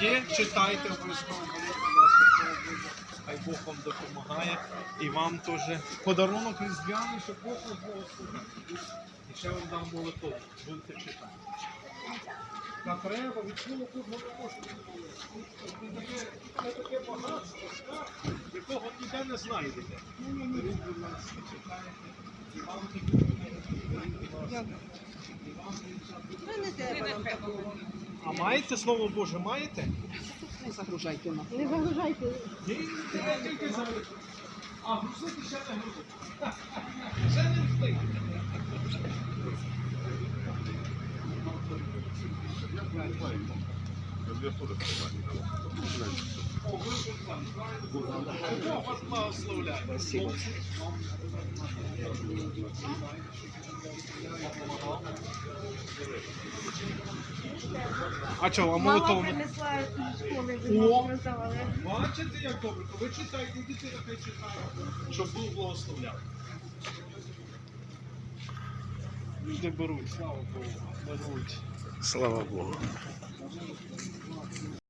Є, читайте обов'язково, Хай Бог вам допомагає. І вам теж подарунок різдвяний, щоб Бог вас благословив. І ще вам дам молитву. Будете читати. Та треба від слова кожного кошту. Це таке, багатство, якого ніде не знайдете. Читайте. І вам такі беріть, будь ласка. І вам а маєте слово Боже, маєте? Не загружайте нас. Не загружайте. Ні, це тільки залишити. А грузити ще не грузити. Ще не встиг. О, ви вже там, правильно? Бог вас благословляє. А чого, а Мама принесла з школи, О! роздавали. Бачите, як добре? то Ви читайте, і дитина хай читає, щоб Бог благословляв. Люди беруть, слава Богу, беруть. Слава Богу.